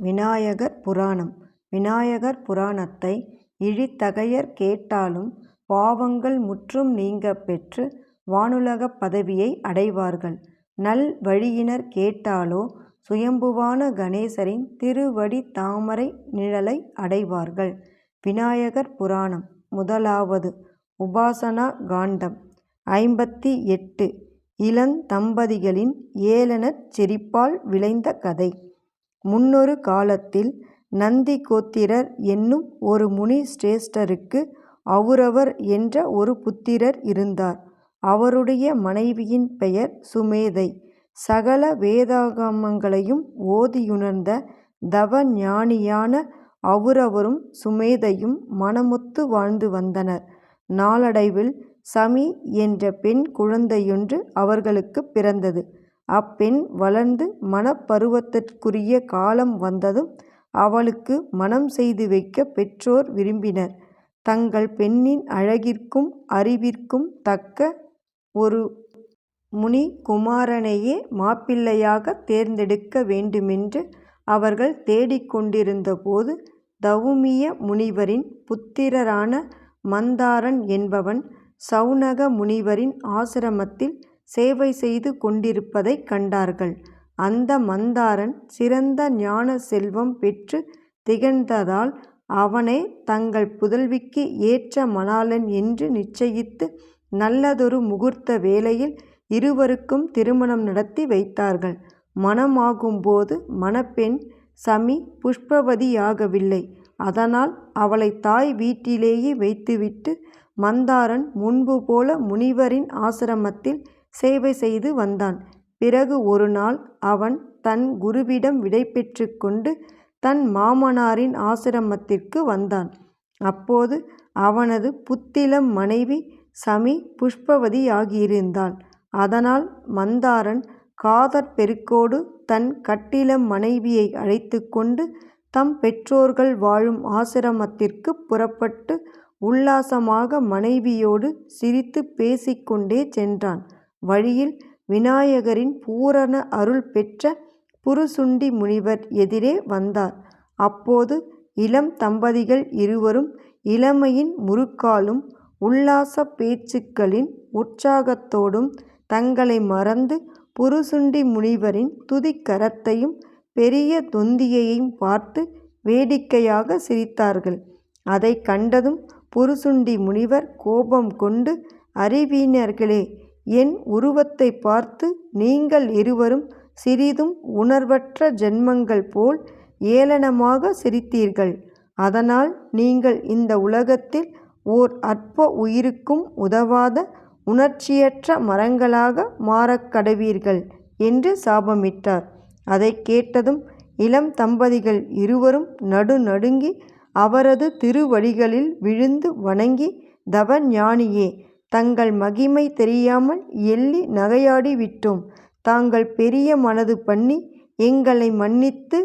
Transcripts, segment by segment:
விநாயகர் புராணம் விநாயகர் புராணத்தை இழிதகையர் கேட்டாலும் பாவங்கள் முற்றும் நீங்கப் பெற்று வானுலகப் பதவியை அடைவார்கள். நல்வழியினர் கேட்டாலோ சுயம்புவான கணேசரின் திருவடி தாமரை நிழலை அடைவார்கள். விநாயகர் புராணம் முதலாவது உபாசனா காண்டம் ஐம்பத்தி எட்டு இளந்தம்பதிகளின் ஏளனச் செரிப்பால் விளைந்த கதை. முன்னொரு காலத்தில் நந்தி கோத்திரர் என்னும் ஒரு முனி சிரேஷ்டருக்கு அவுரவர் என்ற ஒரு புத்திரர் இருந்தார். அவருடைய மனைவியின் பெயர் சுமேதை. சகல வேதாகமங்களையும் ஓதியுணர்ந்த தவ ஞானியான அவுரவரும் சுமேதையும் மனமொத்து வாழ்ந்து வந்தனர். நாளடைவில் சமி என்ற பெண் குழந்தையொன்று அவர்களுக்கு பிறந்தது. அப்பெண் வளர்ந்து மணப்பருவத்திற்குரிய காலம் வந்ததும் அவளுக்கு மணம் செய்து வைக்கப் பெற்றோர் விரும்பினர். தங்கள் பெண்ணின் அழகிற்கும் அறிவிற்கும் தக்க ஒரு முனி குமாரனையே மாப்பிள்ளையாக தேர்ந்தெடுக்க வேண்டுமென்று அவர்கள் தேடிக் தவுமிய முனிவரின் புத்திரரான மந்தாரன் என்பவன் சவுனக முனிவரின் ஆசிரமத்தில் சேவை செய்து கொண்டிருப்பதைக் கண்டார்கள். அந்த மந்தாரன் சிறந்த ஞான செல்வம் பெற்று திகழ்ந்ததால் அவனே தங்கள் புதல்விக்கு ஏற்ற மணாளன் என்று நிச்சயித்து நல்லதொரு முகூர்த்த வேளையில் இருவருக்கும் திருமணம் நடத்தி வைத்தார்கள். மணமாகும்போது மணப்பெண் சமி புஷ்பவதியாகவில்லை. அதனால் அவளை தாய் வீட்டிலேயே வைத்துவிட்டு மந்தாரன் முன்பு போல முனிவரின் ஆசிரமத்தில் சேவை செய்து வந்தான். பிறகு ஒரு நாள் அவன் தன் குருவிடம் விடைபெற்றுக் கொண்டு தன் மாமனாரின் ஆசிரமத்திற்கு வந்தான். அப்போது அவனது புத்திலம் மனைவி சமி புஷ்பவதியாகியிருந்தாள். அதனால் மந்தாரன் காதற் பெருக்கோடு தன் கட்டிலம் மனைவியை அழைத்து கொண்டு தம் பெற்றோர்கள் வாழும் ஆசிரமத்திற்கு புறப்பட்டு உல்லாசமாக மனைவியோடு சிரித்து பேசிக்கொண்டே சென்றான். வழியில் விநாயகரின் பூரண அருள் பெற்ற புருசுண்டி முனிவர் எதிரே வந்தார். அப்போது இளம் தம்பதிகள் இருவரும் இளமையின் முறுக்காலும் உல்லாசப் பேச்சுக்களின் உற்சாகத்தோடும் தங்களை மறந்து புருசுண்டி முனிவரின் துதிக்கரத்தையும் பெரிய தொந்தியையும் பார்த்து வேடிக்கையாக சிரித்தார்கள். அதை கண்டதும் புருசுண்டி முனிவர் கோபம் கொண்டு அறிவீனர்களே என் உருவத்தை பார்த்து நீங்கள் இருவரும் சிறிதும் உணர்வற்ற ஜென்மங்கள் போல் ஏளனமாக சிரித்தீர்கள். அதனால் நீங்கள் இந்த உலகத்தில் ஓர் அற்ப உயிருக்கும் உதவாத உணர்ச்சியற்ற மரங்களாக மாறக்கடுவீர்கள் என்று சாபமிட்டார். அதை கேட்டதும் இளம் தம்பதிகள் இருவரும் நடுநடுங்கி அவரது திருவடிகளில் விழுந்து வணங்கி தவ ஞானியே தங்கள் மகிமை தெரியாமல் எள்ளி நகையாடி விட்டோம். தாங்கள் பெரிய மனது பண்ணி எங்களை மன்னித்து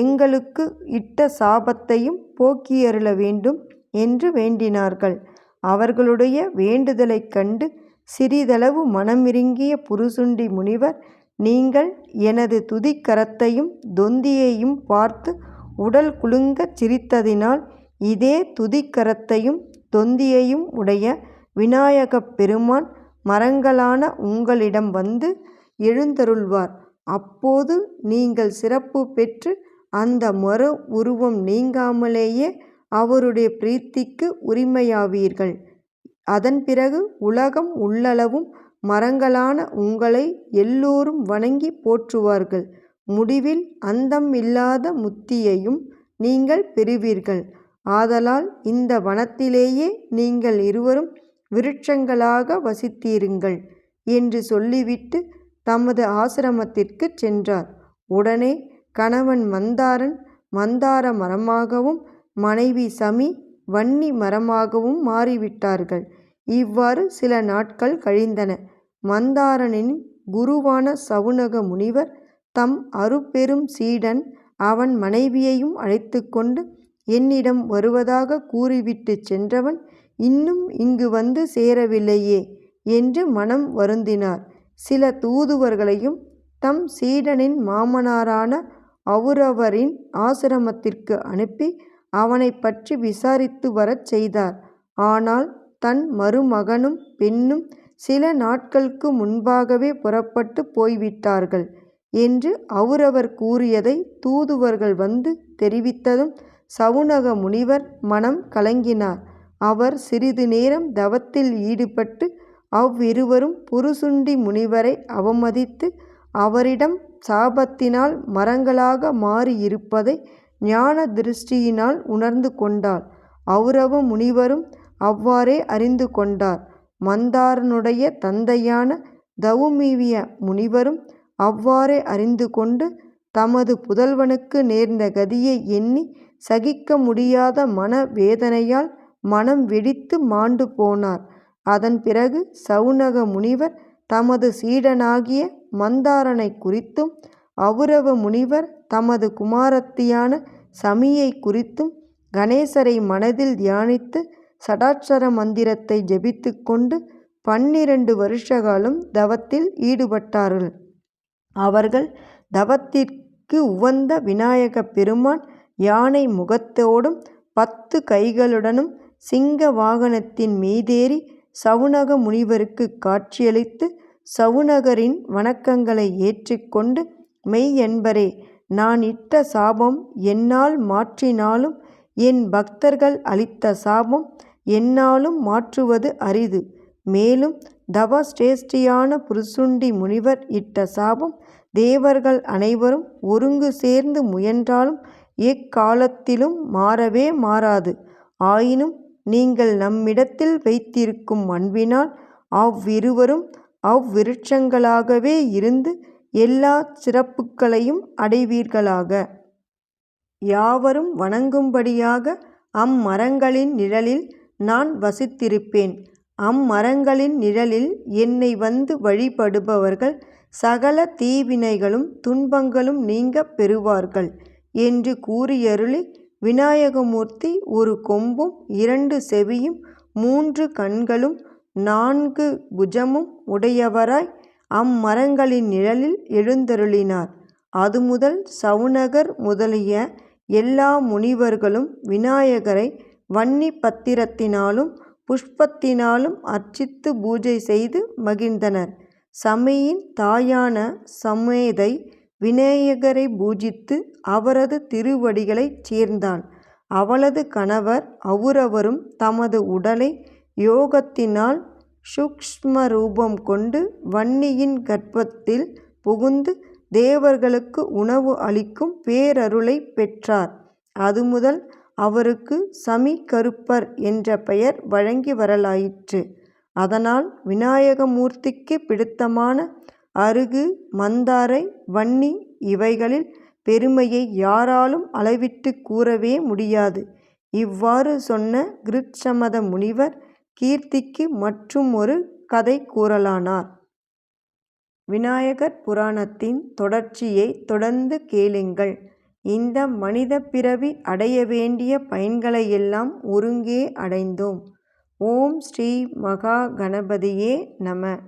எங்களுக்கு இட்ட சாபத்தையும் போக்கியருள வேண்டும் என்று வேண்டினார்கள். அவர்களுடைய வேண்டுதலைக் கண்டு சிறிதளவு மனமிருங்கிய புருசுண்டி முனிவர் நீங்கள் எனது துதிக்கரத்தையும் தொந்தியையும் பார்த்து உடல் குலுங்கச் சிரித்ததினால் இதே துதிக்கரத்தையும் தொந்தியையும் உடைய விநாயகப் பெருமான் மரங்களான உங்களிடம் வந்து எழுந்தருள்வார். அப்போது நீங்கள் சிறப்பு பெற்று அந்த மறு உருவம் நீங்காமலேயே அவருடைய பிரீத்திக்கு உரிமையாவீர்கள். அதன் பிறகு உலகம் உள்ளளவும் மரங்களான உங்களை எல்லோரும் வணங்கி போற்றுவார்கள். முடிவில் அந்தம் இல்லாத முத்தியையும் நீங்கள் பெறுவீர்கள். ஆதலால் இந்த வனத்திலேயே நீங்கள் இருவரும் விருட்சங்களாக வசித்தீருங்கள் என்று சொல்லிவிட்டு தமது ஆசிரமத்திற்குச் சென்றார். உடனே கணவன் மந்தாரன் மந்தார மரமாகவும் மனைவி சமி வன்னி மரமாகவும் மாறிவிட்டார்கள். இவ்வாறு சில நாட்கள் கழிந்தன. மந்தாரனின் குருவான சவுனக முனிவர் தம் அருப்பெரும் சீடன் அவன் மனைவியையும் அழைத்து கொண்டு என்னிடம் வருவதாக கூறிவிட்டுச் சென்றவன் இன்னும் இங்கு வந்து சேரவில்லையே என்று மனம் வருந்தினார். சில தூதுவர்களையும் தம் சீடனின் மாமனாரான அவுரவரின் ஆசிரமத்திற்கு அனுப்பி அவனைப் பற்றி விசாரித்து வரச் செய்தார். ஆனால் தன் மருமகனும் பெண்ணும் சில நாட்களுக்கு முன்பாகவே புறப்பட்டு போய்விட்டார்கள் என்று அவுரவர் கூறியதை தூதுவர்கள் வந்து தெரிவித்ததும் சவுனக முனிவர் மனம் கலங்கினார். அவர் சிறிது நேரம் தவத்தில் ஈடுபட்டு அவ்விருவரும் புருசுண்டி முனிவரை அவமதித்து அவரிடம் சாபத்தினால் மரங்களாக மாறியிருப்பதை ஞான திருஷ்டியினால் உணர்ந்து கொண்டார். அவுரவ முனிவரும் அவ்வாறே அறிந்து கொண்டார். மந்தாரனுடைய தந்தையான தவுமீவிய முனிவரும் அவ்வாறே அறிந்து கொண்டு தமது புதல்வனுக்கு நேர்ந்த கதியை எண்ணி சகிக்க முடியாத மன வேதனையால் மனம் வெடித்து மாண்டு போனார். அதன் பிறகு சவுனக முனிவர் தமது சீடனாகிய மந்தாரனை குறித்தும் அவுரவ முனிவர் தமது குமாரத்தியான சமியை குறித்தும் கணேசரை மனதில் தியானித்து சடாட்சர மந்திரத்தை ஜபித்துக் கொண்டு பன்னிரண்டு வருஷகாலம் தவத்தில் ஈடுபட்டார்கள். அவர்கள் தவத்திற்கு உவந்த விநாயக பெருமான் யானை முகத்தோடும் பத்து கைகளுடனும் சிங்க வாகனத்தின் மீதேறி சவுனக முனிவருக்குக் காட்சியளித்து சவுனகரின் வணக்கங்களை ஏற்றுக்கொண்டு மெய் என்பரே நான் இட்ட சாபம் என்னால் மாற்றினாலும் என் பக்தர்கள் அளித்த சாபம் என்னாலும் மாற்றுவது அரிது. மேலும் தவஸ்ரேஷ்டியான புருசுண்டி முனிவர் இட்ட சாபம் தேவர்கள் அனைவரும் ஒருங்கு சேர்ந்து முயன்றாலும் எக்காலத்திலும் மாறவே மாறாது. ஆயினும் நீங்கள் நம்மிடத்தில் வைத்திருக்கும் அன்பினால் அவ்விருவரும் அவ்விருட்சங்களாகவே இருந்து எல்லா சிறப்புகளையும் அடைவீர்களாக. யாவரும் வணங்கும்படியாக அம்மரங்களின் நிழலில் நான் வசித்திருப்பேன். அம்மரங்களின் நிழலில் என்னை வந்து வழிபடுபவர்கள் சகல தீவினைகளும் துன்பங்களும் நீங்க பெறுவார்கள் என்று கூறியருளி விநாயகமூர்த்தி ஒரு கொம்பும் இரண்டு செவியும் மூன்று கண்களும் நான்கு புஜமும் உடையவராய் அம்மரங்களின் நிழலில் எழுந்தருளினார். அதுமுதல் சவுனகர் முதலிய எல்லா முனிவர்களும் விநாயகரை வன்னி பத்திரத்தினாலும் புஷ்பத்தினாலும் அர்ச்சித்து பூஜை செய்து மகிழ்ந்தனர். சமையின் தாயான சமேதை விநாயகரை பூஜித்து அவரது திருவடிகளைச் சேர்ந்தாள். அவளது கணவர் அவுரவரும் தமது உடலை யோகத்தினால் சூக்ஷ்ம ரூபம் கொண்டு வன்னியின் கர்ப்பத்தில் புகுந்து தேவர்களுக்கு உணவு அளிக்கும் பேரருளைப் பெற்றார். அது முதல் அவருக்கு சமிகருப்பர் என்ற பெயர் வழங்கி வரலாயிற்று. அதனால் விநாயகமூர்த்திக்கு பிடித்தமான அருகு மந்தாரை வன்னி இவைகளில் பெருமையை யாராலும் அளவிட்டுக் கூறவே முடியாது. இவ்வாறு சொன்ன கிருட்சமத முனிவர் கீர்த்திக்கு மற்றுமொரு கதை கூறலானார். விநாயகர் புராணத்தின் தொடர்ச்சியைத் தொடர்ந்து கேளுங்கள். இந்த மனிதப் பிறவி அடைய வேண்டிய பயன்களையெல்லாம் ஒருங்கே அடைந்தோம். ஓம் ஸ்ரீ மகா கணபதியே நம